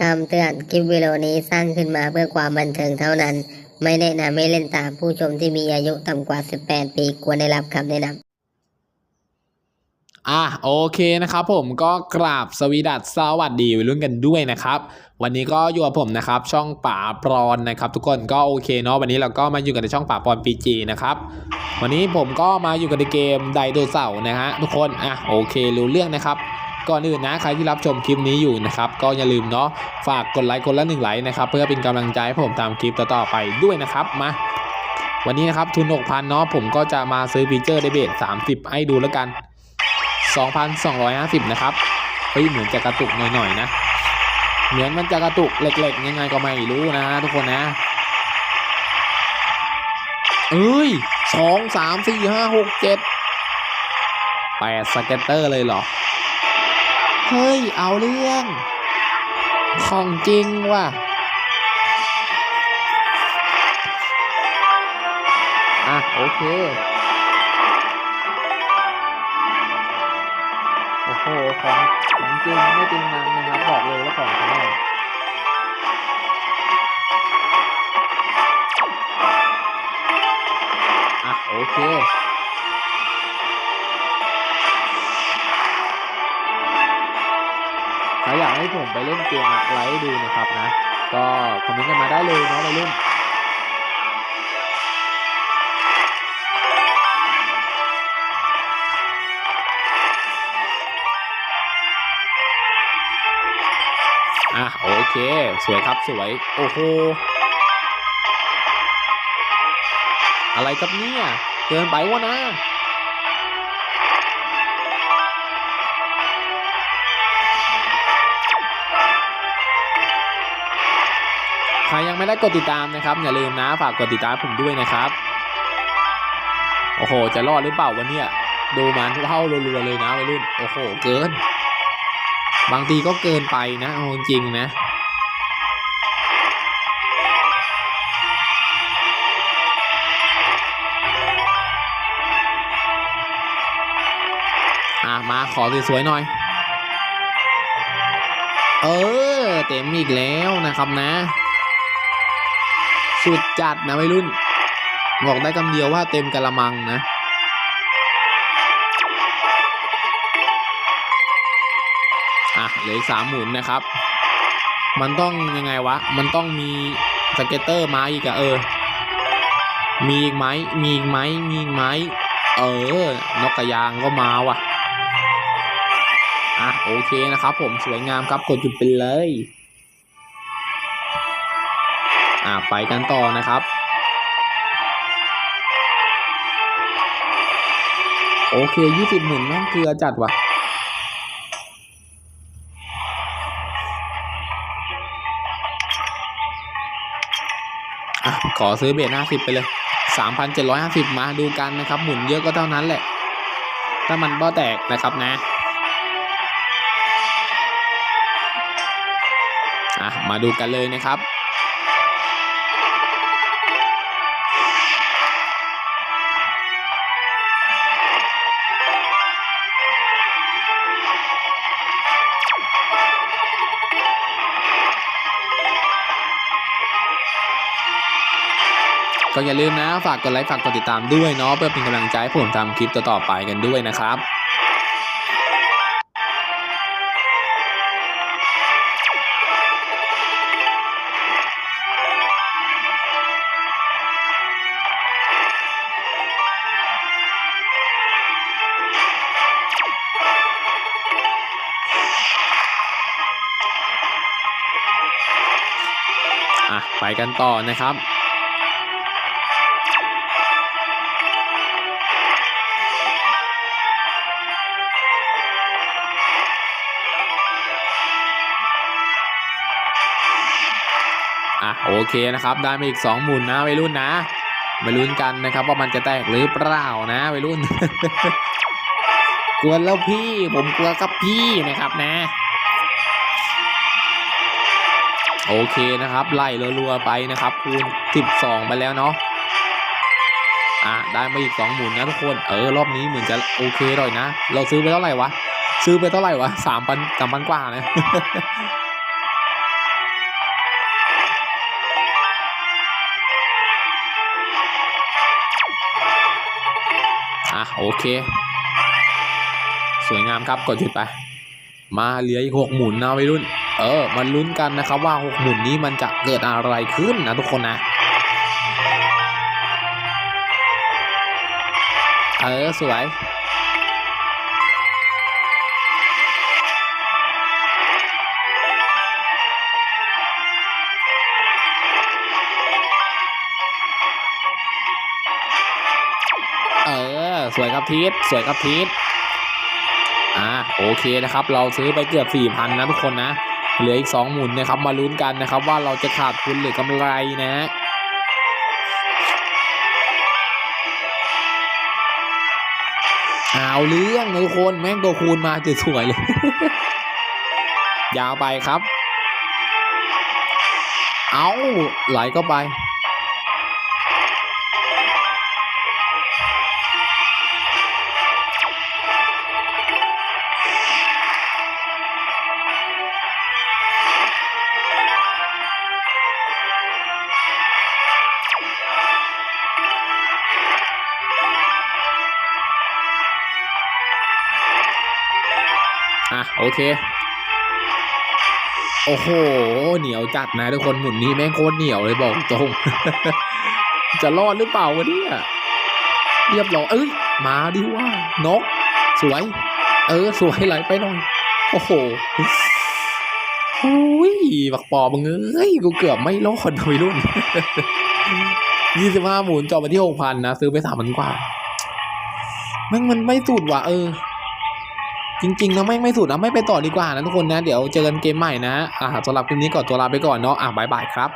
คำเตือนคลิปวิดีโอนี้สร้างขึ้นมาเพื่อความบันเทิงเท่านั้น ไม่แนะนำให้เล่นตามผู้ชมที่มีอายุต่ำกว่า 18 ปีควรได้รับคำแนะนำอะโอเคนะครับผมก็กราบสวีดัสสวัสดีวัยรุ่นกันด้วยนะครับ วันนี้ก็อยู่กับผมนะครับ ช่องป่าปรอนนะครับ ทุกคนก็โอเคเนาะวันนี้เราก็มาอยู่กันในช่องป่าปรอนปีจีนะครับวันนี้ผมก็มาอยู่กันในเกมไดโดเสาร์นะฮะทุกคนอะโอเครู้เรื่องนะครับ ก่อนอื่นนะใครที่รับชมคลิปนี้อยู่นะครับก็อย่าลืมเนาะฝากกดไลค์คนละหนึ่งไลค์นะครับเพื่อเป็นกำลังใจให้ผมทำคลิปต่อๆไปด้วยนะครับมาวันนี้นะครับทุน6,000เนาะผมก็จะมาซื้อฟีเจอร์เดเบต30 ให้ดูแล้วกัน 2,250 นะครับเฮ้ยเหมือนจะกระตุกหน่อยๆนะ เหมือนมันจะกระตุกเหล็กๆยังไงก็ไม่รู้นะทุกคนนะเอ้ยสองสามสี่ห้าหกเจ็ดแปดสเก็ตเตอร์เลยเหรอ เฮ้ย เอาเรื่อง ของจริงว่ะ อะ โอเค โอ้โห ของของจริง ไม่จริงนังนะครับ บอกเลยว่าของแท้อะ โอเค ให้ผมไปเล่นเกมอะไรให้ดูนะครับนะ ก็คอมเมนต์กันมาได้เลยเนาะวัยรุ่นอะโอเค สวยครับสวย โอ้โห อะไรครับเนี่ย เกินไปวะนะ ใครยังไม่ได้กดติดตามนะครับ อย่าลืมนะฝากกดติดตามผมด้วยนะครับ โอ้โห จะรอดหรือเปล่าวะเนี่ยดูมันเข้ารัวๆเลยนะวัยรุ่น โอ้โห เกิน บางทีก็เกินไปนะเอาจริงนะอะมาขอสวยๆหน่อย เออ เต็มอีกแล้วนะครับนะ สุดจัดนะวัยรุ่น บอกได้คำเดียวว่าเต็มกะละมังนะอะเหลืออีกสามหมุนนะครับ มันต้องยังไงวะ มันต้องมีสเก็ตเตอร์มาอีกอะเออ มีอีกไหมมีอีกไหมมีอีกไหมเออ นกกระยางก็มาว่ะ อะ โอเคนะครับผมสวยงามครับกดจุดไปเลย อะไปกันต่อนะครับ โอเคยี่สิบหมุนแม่งเกลือจัดว่ะขอซื้อเบสห้าสิบไปเลยสามพันเจ็ดร้อยห้าสิบมาดูกันนะครับ หมุนเยอะก็เท่านั้นแหละ ถ้ามันบ่แตกนะครับนะ อะ มาดูกันเลยนะครับ ก็อย่าลืมนะฝากกดไลค์ฝากกดติดตามด้วยเนาะเพื่อเป็นกำลังใจให้ผมทำคลิปต่อๆไปกันด้วยนะครับอะไปกันต่อนะครับ อะโอเคนะครับได้มาอีกสองหมุนนะวัยรุ่นนะมาลุ้นกันนะครับว่ามันจะแตกหรือเปล่านะวัยรุ่น กลัวแล้วพี่ผมกลัวกับพี่นะครับนะ โอเคนะครับไล่รัวๆไปนะครับคูณ12 ไปแล้วเนาะอะได้มาอีกสองหมุนนะทุกคนเออรอบนี้เหมือนจะโอเคหน่อยนะ เราซื้อไปเท่าไหร่วะซื้อไปเท่าไหร่วะสามพันสามพันกว่านะ โอเค สวยงามครับกดหยุดไป มาเหลืออีกหกหมุนนะวัยรุ่น เออมาลุ้นกันนะครับว่าหกหมุนนี้มันจะเกิดอะไรขึ้นนะทุกคนนะเออสวย สวยครับพีทสวยครับพีทอ่าโอเคนะครับ เราซื้อไปเกือบสี่พันนะทุกคนนะ เหลืออีกสองหมุนนะครับ มาลุ้นกันนะครับ ว่าเราจะขาดทุนหรือกำไรนะเอาเรื่องนะทุกคนแม่งตัวคูณมาจะสวยเลย ยาวไปครับ เอาไหลก็ไป โอเค โอ้โห เหนียวจัดนะทุกคนหมุนนี้แม่งโคตรเหนียวเลยบอกตรง จะรอดหรือเปล่าวะเนี่ยเรียบร้อยเอ้ย มาดิว่านก สวย เออ สวยไหลไปหน่อยโอ้โหโอ้ยบักปอมึงเอ้ย กูเกือบไม่รอดนะวัยรุ่นยี่สิบห้าหมุนจบมาที่หกพันนะ ซื้อไปสามพันกว่าแม่งมันไม่สุดว่ะเออ จริงๆนะไม่ไม่สุดนะไม่ไปต่อดีกว่านะทุกคนนะ เดี๋ยวเจอกันเกมใหม่นะอ่าสำหรับคลิปนี้ก่อนตัวลาไปก่อนเนาะอ่าบายบายครับ